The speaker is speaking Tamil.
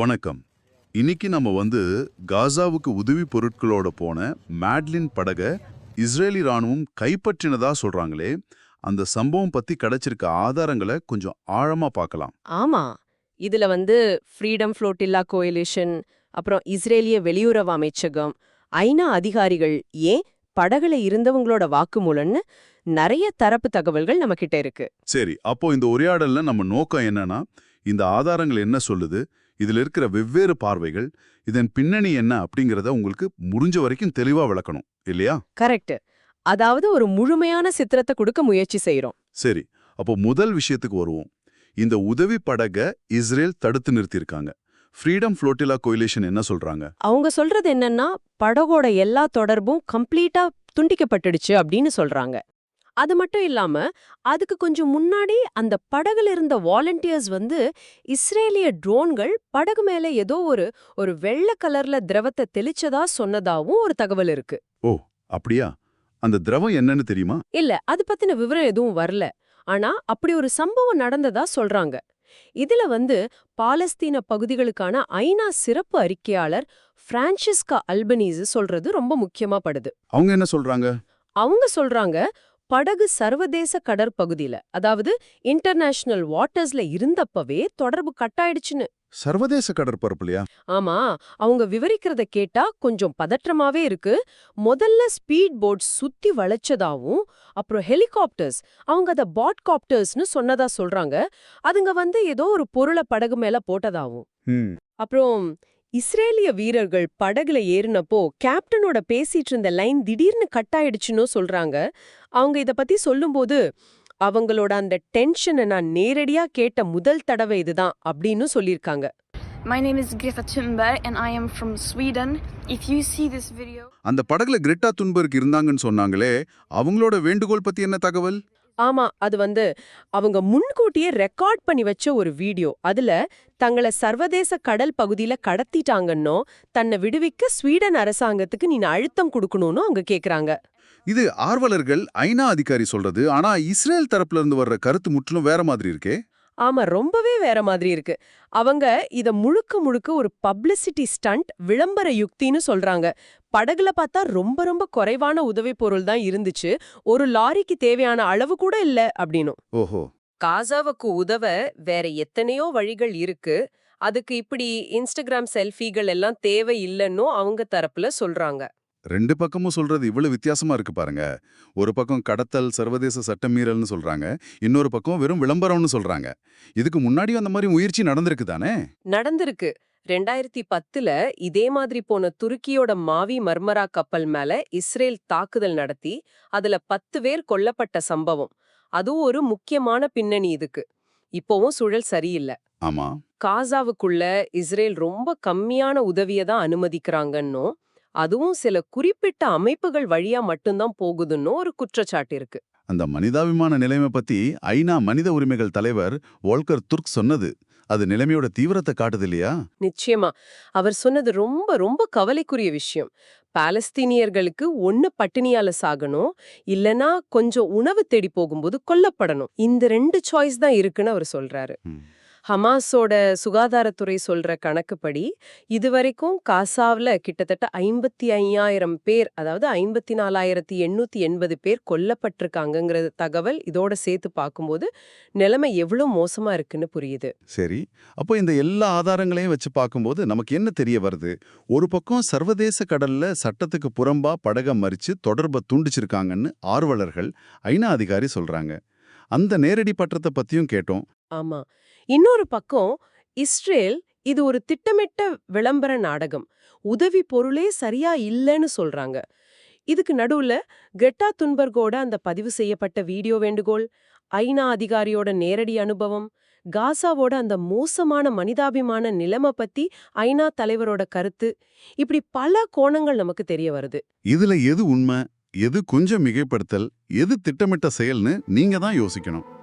வணக்கம். இன்னைக்கு நம்ம வந்து காசாவுக்கு உதவி பொருட்களோட போன மேட்லின் படக இஸ்ரேலி ராணுவம் கைப்பற்றினதா சொல்றாங்களே அந்த சம்பவம் பத்தி கிடைச்சிருக்க ஆதாரங்களை கொஞ்சம் ஆழமா பார்க்கலாம். ஆமா. இதுல வந்து ஃப்ரீடம் ஃப்ளோட்டில்லா கோயிலிஷன் அப்புறம் இஸ்ரேலிய வெளியுறவு அமைச்சகம் ஐநா அதிகாரிகள் ஏன் படகுல இருந்தவங்களோட வாக்குமூலம்னு நிறைய தரப்பு தகவல்கள் நம்ம கிட்ட இருக்கு. சரி அப்போ இந்த உரையாடல்ல நம்ம நோக்கம் என்னன்னா இந்த ஆதாரங்கள் என்ன சொல்லுது இதுல இருக்கிற வெவ்வேறு பார்வைகள் இதன் பின்னணி என்ன அப்படிங்கறத உங்களுக்கு முடிஞ்ச வரைக்கும் தெளிவா விளக்கணும் இல்லையா? கரெக்ட். அதாவது ஒரு முழுமையான சித்திரத்தை கொடுக்க முயற்சி செய்றோம். சரி அப்போ முதல் விஷயத்துக்கு வருவோம். இந்த உதவி படக இஸ்ரேல் தடுத்து நிறுத்தியிருக்காங்க. ஃப்ரீடம் ஃப்ளோட்டிலா கோயிலேஷன் என்ன சொல்றாங்க? அவங்க சொல்றது என்னன்னா படகோட எல்லா தொடர்பும் கம்ப்ளீட்டா துண்டிக்கப்பட்டுடுச்சு அப்படின்னு சொல்றாங்க. அது மட்டும் இல்லாம அதுக்கு கொஞ்சம் முன்னாடி அந்த படகுல இருந்த வாலண்டியர்ஸ் வந்து இஸ்ரேலிய ட்ரோன்கள் படகு மேல ஏதோ ஒரு ஒரு வெள்ளை கலர்ல திரவத்தை தெளிச்சதா சொன்னதாவும் ஒரு தகவல் இருக்கு. அப்படியா? அந்த திரவம் என்னன்னு தெரியுமா? இல்ல அது பத்தின விவரம் எதுவும் வரல. ஆனா அப்படி ஒரு சம்பவம் நடந்ததா சொல்றாங்க. இதுல வந்து பாலஸ்தீன பகுதிகளுக்கான ஐநா சிறப்பு அறிக்கையாளர் பிரான்சிஸ்கா அல்பனீஸ் சொல்றது ரொம்ப முக்கியமா படுது. அவங்க என்ன சொல்றாங்க? அவங்க சொல்றாங்க படகு சர்வதேச கடற்பகுதியில அதாவது இன்டர்நேஷனல் வாட்டர்ஸ்ல இருந்தப்பவே தொடர்பு கட்டாயிடுச்சுன்னு. சர்வதேச கடற்பரப்புலையா? ஆமா அவங்க விவரிக்கிறத கேட்டா கொஞ்சம் பதற்றமாவே இருக்கு. முதல்ல ஸ்பீட் போட் சுத்தி வளைச்சதாவும் அப்புறம் ஹெலிகாப்டர்ஸ் அவங்க அத பாட் காப்டர்ஸ்னு சொன்னதா சொல்றாங்க. அதுங்க வந்து ஏதோ ஒரு பொருளை படகு மேல போட்டதாவும். அப்புறம் இஸ்ரேலிய வீரர்கள் படகுல ஏறினப்போ கேப்டனோட பேசிட்டு இருந்த லைன் திடீர்னு கட் ஆயிடுச்சுன்னு சொல்றாங்க. அவங்க இத பத்தி சொல்லும்போது அவங்களோட அந்த டென்ஷனை நான் நேரடியா கேட்ட முதல் தடவை இதுதான் அப்படின்னு சொல்லியிருக்காங்க. My name is Greta Thunberg and I am from Sweden. If you see this video, அந்த படகுல கிரெட்டா துன்பர்க் இருந்தாங்கன்னு சொன்னாங்களே அவங்களோட வேண்டுகோள் பத்தி என்ன தகவல்? ஆமா அது வந்து அவங்க முன்கூட்டியே ரெக்கார்ட் பண்ணி வச்ச ஒரு வீடியோ. அதுல தங்களை சர்வதேச கடல் பகுதியில கடத்திட்டாங்கன்னோ தன்னை விடுவிக்க ஸ்வீடன் அரசாங்கத்துக்கு நீ அழுத்தம் கொடுக்கணும்னு அவங்க கேக்குறாங்க. இது ஆர்வலர்கள் ஐநா அதிகாரி சொல்றது ஆனா இஸ்ரேல் தரப்புல இருந்து வர்ற கருத்து முற்றிலும் வேற மாதிரி இருக்கே. ஆமா ரொம்பவே வேற மாதிரி இருக்கு. அவங்க இத முழுக்க முழுக்க ஒரு பப்ளிசிட்டி ஸ்டண்ட் விளம்பர யுக்தின்னு சொல்றாங்க. படகுல பார்த்தா ரொம்ப ரொம்ப குறைவான உதவி பொருள் தான் இருந்துச்சு. ஒரு லாரிக்கு தேவையான அளவு கூட இல்ல அப்படின்னும். ஓஹோ. காசாவுக்கு உதவ வேற எத்தனையோ வழிகள் இருக்கு. அதுக்கு இப்படி இன்ஸ்டாகிராம் செல்ஃபிகள் எல்லாம் தேவை இல்லைன்னும் அவங்க தரப்புல சொல்றாங்க. ரெண்டு பக்கமும் சொல்றது இவ்வளவு வித்தியாசமா இருக்கு பாருங்க. ஒரு பக்கம் கடத்தல் சர்வதேச சட்டமீறல்னு சொல்றாங்க. இன்னொரு பக்கம் வெறும் விளம்பரம்னு சொல்றாங்க. இதுக்கு முன்னாடியும் அந்த மாதிரி முயற்சி நடந்திருக்கு தானே? நடந்திருக்கு. ரெண்டாயிரத்தி பத்துல இதே மாதிரி போன துருக்கியோட மாவி மர்மரா கப்பல் மேல இஸ்ரேல் தாக்குதல் நடத்தி அதுல பத்து பேர் கொல்லப்பட்ட சம்பவம். அதுவும் ஒரு முக்கியமான பின்னணி இதுக்கு. இப்போவும் சூழல் சரியில்லை. ஆமா. காசாவுக்குள்ள இஸ்ரேல் ரொம்ப கம்மியான உதவியை தான் அனுமதிக்கிறாங்கன்னும் அதுவும் சில குறிப்பிட்ட அமைப்புகள் வழியா மட்டும்தான் போகுதுன்னு ஒரு குற்றச்சாட்டு இருக்கு. அந்த மனிதாபிமான நிலைமை பத்தி ஐநா மனித உரிமைகள் தலைவர் வோல்கர் துர்க் சொன்னது. அது நிலைமையோட தீவிரத்தை காட்டுது இல்லையா நிச்சயமா. அவர் சொன்னது ரொம்ப ரொம்ப கவலைக்குரிய விஷயம். பாலஸ்தீனியர்களுக்கு ஒண்ணு பட்டினியால சாகணும் இல்லனா கொஞ்சம் உணவு தேடி போகும்போது கொல்லப்படணும். இந்த ரெண்டு சாய்ஸ் தான் இருக்குன்னு அவர் சொல்றாரு. ஹமாஸோட சுகாதாரத்துறை சொல்ற கணக்குப்படி இதுவரைக்கும் காசாவில் கிட்டத்தட்ட ஐம்பத்தி ஐயாயிரம் பேர் அதாவது ஐம்பத்தி நாலாயிரத்தி எண்ணூத்தி எண்பது பேர் கொல்லப்பட்டிருக்காங்கங்கிற தகவல் இதோட சேர்த்து பார்க்கும்போது நிலைமை எவ்வளவு மோசமா இருக்குன்னு புரியுது. சரி. அப்போ இந்த எல்லா ஆதாரங்களையும் வச்சு பார்க்கும்போது நமக்கு என்ன தெரிய வருது? ஒரு பக்கம் சர்வதேச கடல்ல சட்டத்துக்கு புறம்பா படக மறிச்சு தொடர்பை துண்டிச்சிருக்காங்கன்னு ஆர்வலர்கள் ஐநா அதிகாரி சொல்றாங்க. அந்த நேரடி பற்றத்தை பத்தியும் கேட்டோம். ஆமா. இன்னொரு பக்கம் இஸ்ரேல் இது ஒரு திட்டமிட்ட விளம்பர நாடகம். உதவி பொருளே சரியா இல்லைன்னு சொல்றாங்க. இதுக்கு நடுவுல கிரெட்டா துன்பர்கோட அந்த பதிவு செய்யப்பட்ட வீடியோ வேண்டுகோள் ஐநா அதிகாரியோட நேரடி அனுபவம் காசாவோட அந்த மோசமான மனிதாபிமான நிலைமை பத்தி ஐநா தலைவரோட கருத்து இப்படி பல கோணங்கள் நமக்கு தெரிய வருது. இதுல எது உண்மை? எது கொஞ்சம் மிகைப்படுத்தல் எது திட்டமிட்ட செயல்னு நீங்க தான் யோசிக்கணும்.